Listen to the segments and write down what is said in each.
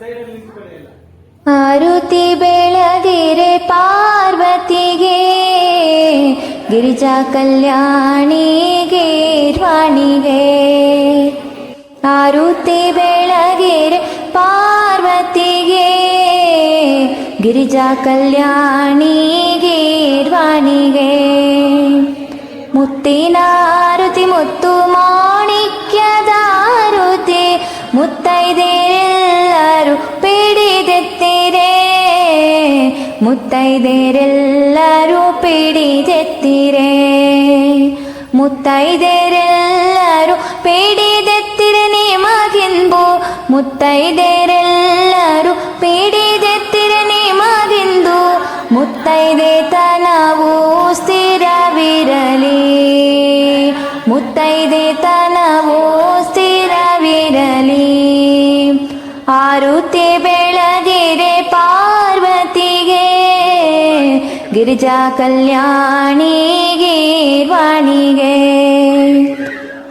ಸೈಡಲ್ಲಿ ಬೆಳದಿರೆ ಪಾರ್ವತಿಗೆ, ಗಿರಿಜಾ ಕಲ್ಯಾಣಿಗೆ ರಾಣಿಗೆ ಆರುತಿ ಬೆಳಗಿರೆ ಪಾರ್ವತಿಗೆ, ಗಿರಿಜಾ ಕಲ್ಯಾಣಿಗೆ ರಾಣಿಗೆ ಮುತ್ತಿನ ಆರುತಿ ಮುತ್ತು ಮಾಣಿಕ್ಯದ ಆರುತಿ ಮುತ್ತೈದೆರೆಲ್ಲರೂ ಮುತ್ತೈದೆರೆಲ್ಲರೂ ಪಿಡಿದೆತ್ತಿರೆ ಮುತ್ತೈದೆರೆಲ್ಲರೂ ಪಿಡಿದೆತ್ತಿರೆ ನಿಮಗಿಂಬು ಮುತ್ತೈದೆರೆಲ್ಲರೂ ಪಿಡಿದೆತ್ತಿರೆ ನಿಮಗಿಂದು ಮುತ್ತೈದೆ ತನವು ಸ್ಥಿರವಿರಲಿ. ಮುತ್ತೈದೆ ತನವು ಗಿರಿಜಾ ಕಲ್ಯಾಣಿಗೆ ವಾಣಿಗೆ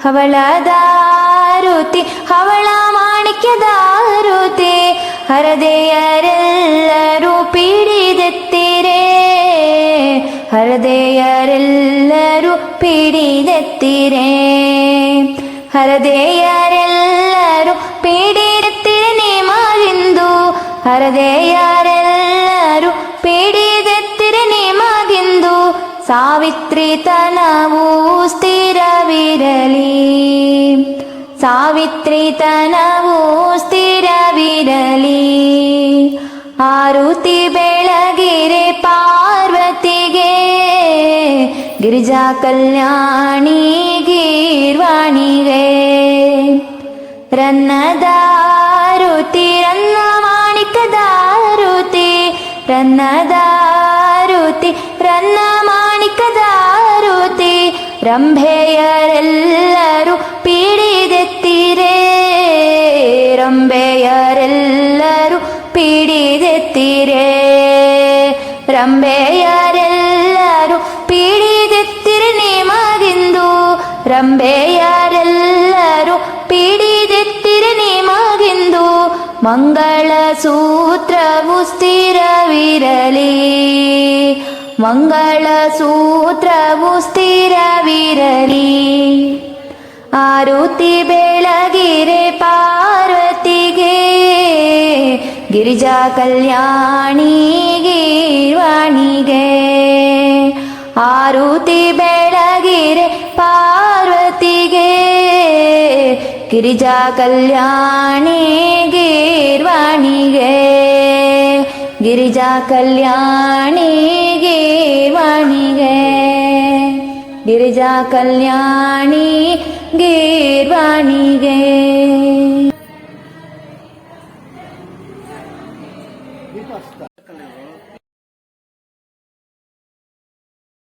ಹವಳದಾರುತಿ ಹವಳ ಮಾಣಿಕ್ಯದಾರುತಿ ಹರದೆಯರೆಲ್ಲರೂ ಪೀಡಿದೆತ್ತಿರೇ. ಹರದೆಯರೆಲ್ಲರೂ ಪೀಡಿದೆತ್ತಿರೇ. ಹರದೆಯರೆಲ್ಲರೂ ಪಿಡಿದೆತ್ತಿರೆ ನಿಮಗಿಂದು ಹರದೆಯರೆಲ್ಲರೂ ಸಾವಿತ್ರಿ ತನವು ಸ್ಥಿರವಿರಲಿ. ಸಾವಿತ್ರಿ ತನವು ಸ್ಥಿರವಿರಲಿ. ಆರುತಿ ಬೆಳಗಿರೆ ಪಾರ್ವತಿಗೆ, ಗಿರಿಜಾ ಕಲ್ಯಾಣಿ ಗೀರ್ವಾಣಿಗೆ. ರನ್ನದಾರುತಿ ರನ್ನ ಮಾಣಿಕದಾರುತಿ ರನ್ನದಾರುತಿ ರನ್ನ ರಂಭೆಯರೆಲ್ಲರೂ ಪೀಡಿದೆತ್ತಿರೆ? ರಂಬೆಯರೆಲ್ಲರೂ ಪೀಡಿದೆತ್ತಿರೆ? ರಂಬೆಯರೆಲ್ಲರೂ ಪೀಡಿದೆತ್ತಿರೆ ನಿಮಗಿಂದು? ರಂಬೆಯರೆಲ್ಲರೂ ಪೀಡಿದೆತ್ತಿರೆ ನಿಮಗಿಂದು? ಮಂಗಳ ಸೂತ್ರವು ಸ್ಥಿರವಿರಲಿ. ಮಂಗಳ ಸೂತ್ರವು ಸ್ಥಿರವಿರಲಿ ಆರುತಿ ಬೆಳಗಿರೆ ಪಾರ್ವತಿಗೆ, ಗಿರಿಜಾ ಕಲ್ಯಾಣಿಗೆ ವಾಣಿಗೆ ಆರುತಿ ಬೆಳಗಿರೆ ಪಾರ್ವತಿಗೆ, ಗಿರಿಜಾ ಕಲ್ಯಾಣಿ ಗೀರ್ವಾಣಿಗೆ. ಗಿರಿಜಾ ಕಲ್ಯಾಣಿ ವಾಣಿಗೆ ಗಿರಿಜಾ ಕಲ್ಯಾಣಿ ಗೀರ್ವಾಣಿಗೆ ದೀಪ ಹಚ್ತಾ